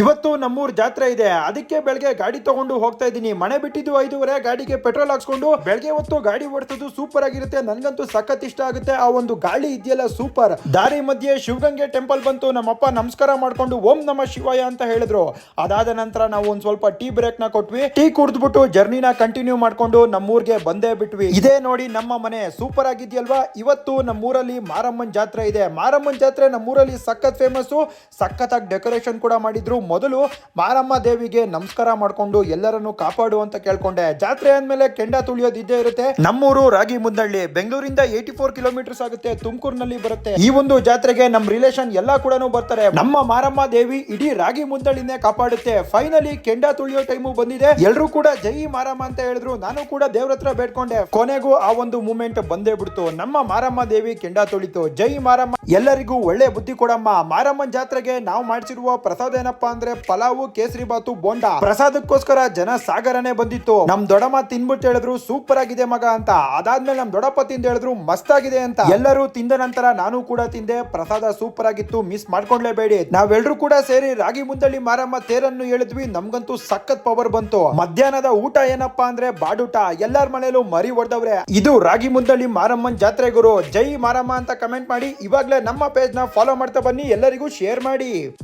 ಇವತ್ತು ನಮ್ಮೂರ್ ಜಾತ್ರೆ ಇದೆ. ಅದಕ್ಕೆ ಬೆಳಗ್ಗೆ ಗಾಡಿ ತಗೊಂಡು ಹೋಗ್ತಾ ಇದ್ದೀನಿ. ಮನೆ ಬಿಟ್ಟಿದ್ದು ಐದೂವರೆ, ಗಾಡಿಗೆ ಪೆಟ್ರೋಲ್ ಹಾಕ್ಸ್ಕೊಂಡು ಬೆಳಗ್ಗೆ ಹೊತ್ತು ಗಾಡಿ ಓಡಿಸೋದು ಸೂಪರ್ ಆಗಿರುತ್ತೆ. ನನ್ಗಂತೂ ಸಖತ್ ಇಷ್ಟ ಆಗುತ್ತೆ. ಆ ಒಂದು ಗಾಳಿ ಇದೆಯಲ್ಲ ಸೂಪರ್ ದಾರಿ ಮಧ್ಯೆ ಶಿವಗಂಗೆ ಟೆಂಪಲ್ ಬಂತು. ನಮ್ಮಪ್ಪ ನಮಸ್ಕಾರ ಮಾಡ್ಕೊಂಡು ಓಂ ನಮ ಶಿವಾಯ ಅಂತ ಹೇಳಿದ್ರು. ಅದಾದ ನಂತರ ನಾವು ಒಂದ್ ಸ್ವಲ್ಪ ಟೀ ಬ್ರೇಕ್ನ ಕೊಟ್ವಿ. ಟೀ ಕುಡಿದ್ಬಿಟ್ಟು ಜರ್ನಿನ ಕಂಟಿನ್ಯೂ ಮಾಡ್ಕೊಂಡು ನಮ್ಮೂರ್ಗೆ ಬಂದೇ ಬಿಟ್ವಿ. ಇದೇ ನೋಡಿ ನಮ್ಮ ಮನೆ ಸೂಪರ್ ಆಗಿದ್ಯಲ್ವಾ? ಇವತ್ತು ನಮ್ಮೂರಲ್ಲಿ ಮಾರಮ್ಮನ್ ಜಾತ್ರೆ ಇದೆ. ಮಾರಮ್ಮನ್ ಜಾತ್ರೆ ನಮ್ಮೂರಲ್ಲಿ ಸಖತ್ ಫೇಮಸ್ ಆಗಿ ಡೆಕೋರೇಷನ್ ಕೂಡ ಮಾಡಿದ್ರು. ಮೊದಲು ಮಾರಮ್ಮ ದೇವಿಗೆ ನಮಸ್ಕಾರ ಮಾಡ್ಕೊಂಡು ಎಲ್ಲರನ್ನು ಕಾಪಾಡು ಅಂತ ಕೇಳ್ಕೊಂಡೆ. ಜಾತ್ರೆ ಅಂದ್ಮೇಲೆ ಕೆಂಡ ತುಳಿಯೋದು ಇದ್ದೇ ಇರುತ್ತೆ. ನಮ್ಮೂರು ರಾಗಿ ಮುದ್ದಳ್ಳಿ ಬೆಂಗಳೂರಿಂದ ಏಯ್ಟಿ ಫೋರ್ ಕಿಲೋಮೀಟರ್ಸ್ ಆಗುತ್ತೆ, ತುಮಕೂರಿನಲ್ಲಿ ಬರುತ್ತೆ. ಈ ಒಂದು ಜಾತ್ರೆಗೆ ನಮ್ಮ ರಿಲೇಷನ್ ಎಲ್ಲ ಕೂಡ ಬರ್ತಾರೆ. ನಮ್ಮ ಮಾರಮ್ಮ ದೇವಿ ಇಡೀ ರಾಗಿ ಮುದ್ದಳ್ಳಿನೇ ಕಾಪಾಡುತ್ತೆ. ಫೈನಲಿ ಕೆಂಡ ತುಳಿಯೋ ಟೈಮು ಬಂದಿದೆ. ಎಲ್ಲರೂ ಕೂಡ ಜೈ ಮಾರಮ್ಮ ಅಂತ ಹೇಳಿದ್ರು. ನಾನು ಕೂಡ ದೇವ್ರ ಹತ್ರ ಬೇಡ್ಕೊಂಡೆ. ಕೊನೆಗೂ ಆ ಒಂದು ಮೂಮೆಂಟ್ ಬಂದೇ ಬಿಡ್ತು. ನಮ್ಮ ಮಾರಮ್ಮ ದೇವಿ ಕೆಂಡ ತುಳಿತು. ಜೈ ಮಾರಮ್ಮ. ಎಲ್ಲರಿಗೂ ಒಳ್ಳೆ ಬುದ್ಧಿ ಕೊಡಮ್ಮ. ಮಾರಮ್ಮನ್ ಜಾತ್ರೆಗೆ ನಾವು ಮಾಡಿಸಿರುವ ಪ್ರಸಾದ ಏನಪ್ಪಾ ಅಂದ್ರೆ ಪಲಾವು, ಕೇಸರಿ ಬಾತು, ಬೋಂಡ. ಪ್ರಸಾದಕ್ಕೋಸ್ಕರ ಜನ ಸಾಗರನೇ ಬಂದಿತ್ತು. ನಮ್ ದೊಡಮ್ಮ ತಿನ್ಬಿಟ್ಟು ಹೇಳಿದ್ರು, ಸೂಪರ್ ಆಗಿದೆ ಮಗ ಅಂತ. ಅದಾದ್ಮೇಲೆ ನಮ್ ದೊಡಪ್ಪ ತಿಂದು ಹೇಳಿದ್ರು, ಮಸ್ತ್ ಆಗಿದೆ ಅಂತ. ಎಲ್ಲರೂ ತಿಂದ ನಂತರ ನಾನು ಕೂಡ ತಿಂದೆ. ಪ್ರಸಾದ ಸೂಪರ್ ಆಗಿತ್ತು, ಮಿಸ್ ಮಾಡ್ಕೊಂಡ್ಲೇಬೇಡಿ. ನಾವೆಲ್ಲರೂ ಕೂಡ ಸೇರಿ ರಾಗಿ ಮುಂದಳ್ಳಿ ಮಾರಮ್ಮ ತೇರನ್ನು ಹೇಳಿದ್ವಿ. ನಮ್ಗಂತೂ ಸಖತ್ ಪವರ್ ಬಂತು. ಮಧ್ಯಾಹ್ನದ ಊಟ ಏನಪ್ಪಾ ಅಂದ್ರೆ ಬಾಡೂಟ. ಎಲ್ಲಾರ ಮನೇಲೂ ಮರಿ ಹೊಡೆದವ್ರೆ ಇದು ರಾಗಿ ಮುಂದಳ್ಳಿ ಮಾರಮ್ಮನ್ ಜಾತ್ರೆ, ಗುರು. ಜೈ ಮಾರಮ್ಮ ಅಂತ ಕಮೆಂಟ್ ಮಾಡಿ. ಇವಾಗ್ಲೇ ನಮ್ಮ ಪೇಜ್ನ ಫಾಲೋ ಮಾಡ್ತಾ ಬನ್ನಿ. ಎಲ್ಲರಿಗೂ ಶೇರ್ ಮಾಡಿ.